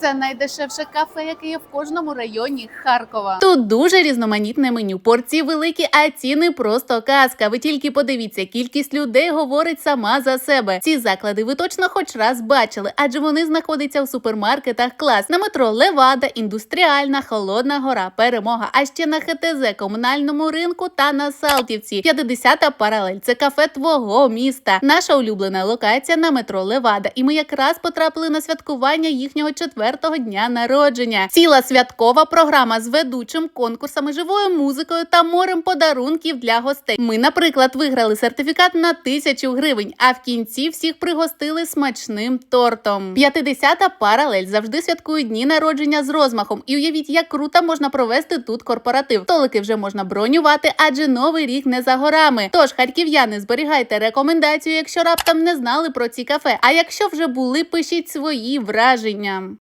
Це найдешевше кафе, яке є в кожному районі Харкова. Тут дуже різноманітне меню. Порції великі, а ціни просто казка. Ви тільки подивіться, кількість людей говорить сама за себе. Ці заклади ви точно хоч раз бачили, адже вони знаходяться в супермаркетах клас на метро Левада, індустріальна, холодна гора, перемога. А ще на ХТЗ, комунальному ринку та на Салтівці. 50-та паралель. Це кафе твого міста. Наша улюблена локація на метро Левада. І ми якраз потрапили на святкування їхнього четвертого дня народження. Ціла святкова програма з ведучим конкурсами, живою музикою та морем подарунків для гостей. Ми, наприклад, виграли сертифікат на тисячу гривень, а в кінці всіх пригостили смачним тортом. 50-та паралель завжди святкують дні народження з розмахом. І уявіть, як круто можна провести тут корпоратив. Столики вже можна бронювати, адже новий рік не за горами. Тож, харків'яни, зберігайте рекомендацію, якщо раптом не знали про ці кафе. А якщо вже були, пишіть свої враження.